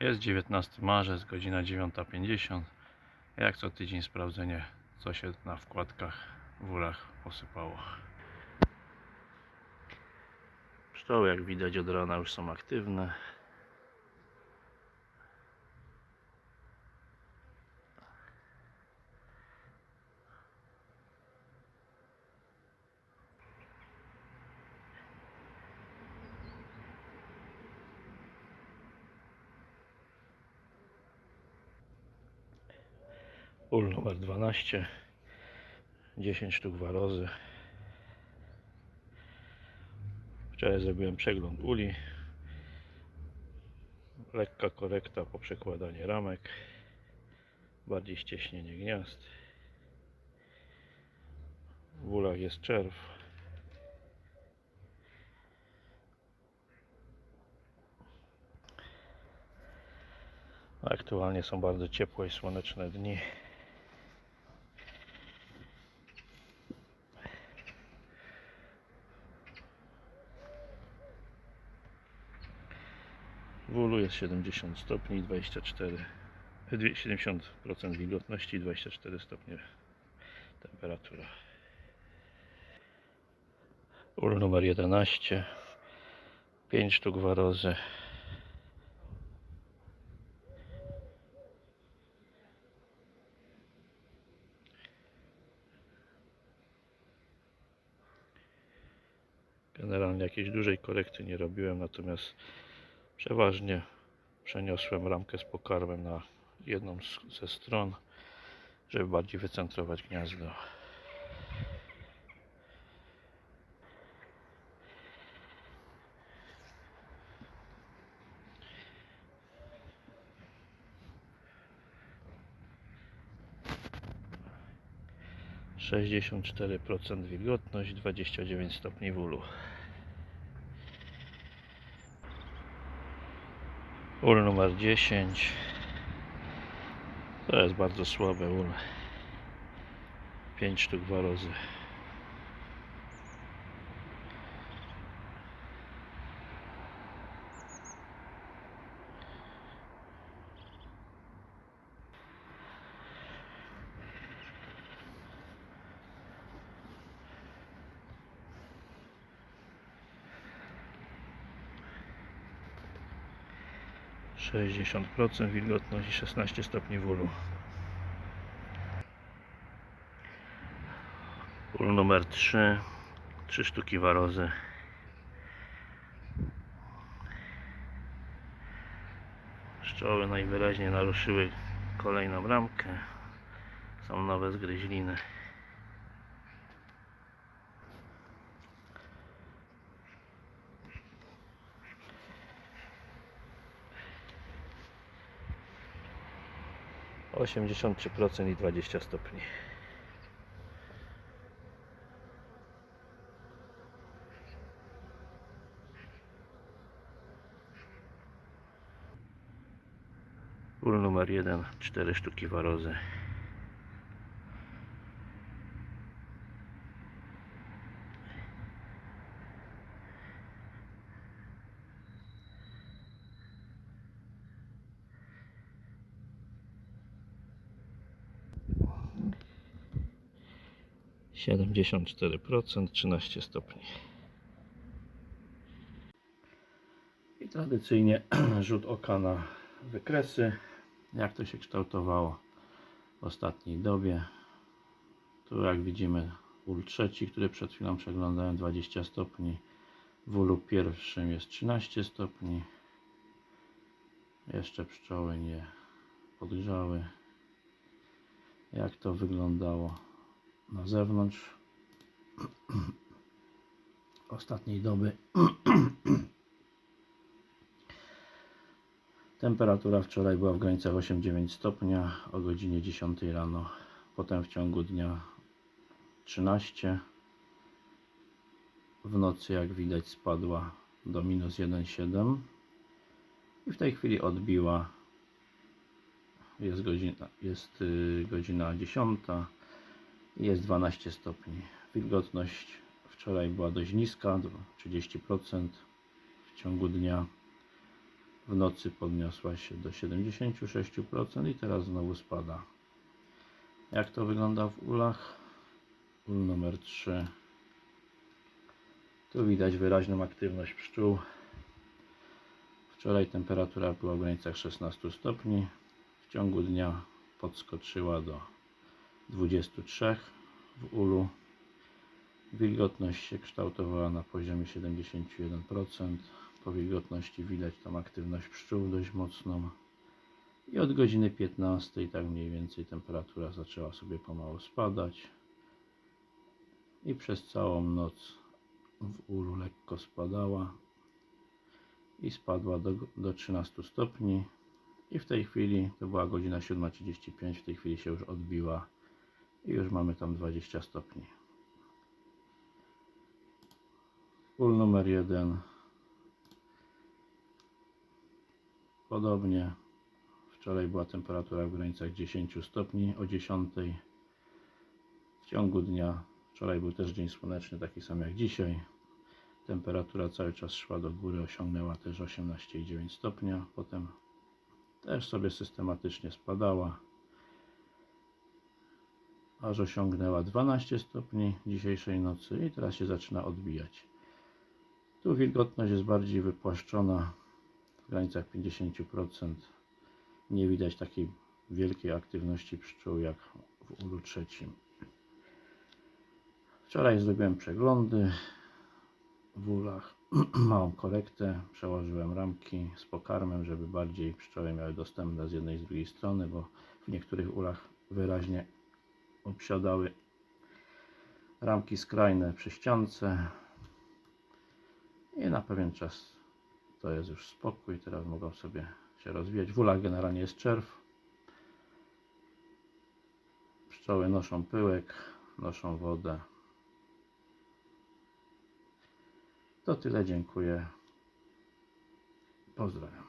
Jest 19 marzec, godzina 9.50. Jak co tydzień sprawdzenie, co się na wkładkach w urach posypało. Pszczoły, jak widać od rana już są aktywne. Ul numer 12. 10 sztuk warozy. Wczoraj zrobiłem przegląd uli. Lekka korekta po przekładaniu ramek. Bardziej ścieśnienie gniazd. W ulach jest czerw. Aktualnie są bardzo ciepłe i słoneczne dni. W ulu jest 70 stopni, 24, e, dwie- 70% wilgotności i 24 stopnie temperatura. Ul numer 11, 5 sztuk warozy. Generalnie jakiejś dużej korekty nie robiłem, natomiast przeważnie przeniosłem ramkę z pokarmem na jedną ze stron, żeby bardziej wycentrować gniazdo. Sześćdziesiąt cztery procent wilgotność, dwadzieścia dziewięć stopni w Ul numer 10. To jest bardzo słabe ul. 5 sztuk dwa razy. 60% wilgotność i 16 stopni wulu. Ul numer 3, 3 sztuki warozy. Pszczoły najwyraźniej naruszyły kolejną ramkę. Są nowe zgryźliny. Osiemdziesiąt trzy procent i dwadzieścia stopni. Ul numer 1, 4 sztuki warozy. Siedemdziesiąt cztery procent, trzynaście stopni. I tradycyjnie rzut oka na wykresy, jak to się kształtowało w ostatniej dobie. Tu jak widzimy ul trzeci, który przed chwilą przeglądałem 20 stopni. W ulu pierwszym jest 13 stopni. Jeszcze pszczoły nie podgrzały. Jak to wyglądało na zewnątrz ostatniej doby. Temperatura wczoraj była w granicach 8-9 stopnia o godzinie 10 rano. Potem w ciągu dnia 13. W nocy, jak widać, spadła do minus 1,7 i w tej chwili odbiła. Jest godzina, jest y, godzina 10 i jest 12 stopni. Wilgotność wczoraj była dość niska, 30% w ciągu dnia. W nocy podniosła się do 76% i teraz znowu spada. Jak to wygląda w ulach? Ul numer 3. Tu widać wyraźną aktywność pszczół. Wczoraj temperatura była w granicach 16 stopni. W ciągu dnia podskoczyła do 23 w ulu. Wilgotność się kształtowała na poziomie 71%. Po wilgotności widać tam aktywność pszczół dość mocną. I od godziny 15 tak mniej więcej temperatura zaczęła sobie pomału spadać. I przez całą noc w ulu lekko spadała i spadła do, do 13 stopni i w tej chwili, to była godzina 7.35, w tej chwili się już odbiła i już mamy tam 20 stopni. Ul numer 1 podobnie. Wczoraj była temperatura w granicach 10 stopni o 10 w ciągu dnia. Wczoraj był też dzień słoneczny taki sam jak dzisiaj. Temperatura cały czas szła do góry, osiągnęła też 18,9 stopnia. Potem też sobie systematycznie spadała, aż osiągnęła 12 stopni dzisiejszej nocy i teraz się zaczyna odbijać. Tu wilgotność jest bardziej wypłaszczona w granicach 50%. Nie widać takiej wielkiej aktywności pszczół jak w ulu trzecim. Wczoraj zrobiłem przeglądy w ulach małą korektę, przełożyłem ramki z pokarmem, żeby bardziej pszczoły miały dostępne z jednej i z drugiej strony, bo w niektórych ulach wyraźnie obsiadały ramki skrajne przy ściance i na pewien czas to jest już spokój, teraz mogą sobie się rozwijać. W ulach generalnie jest czerw. Pszczoły noszą pyłek, noszą wodę. To tyle, dziękuję. Pozdrawiam.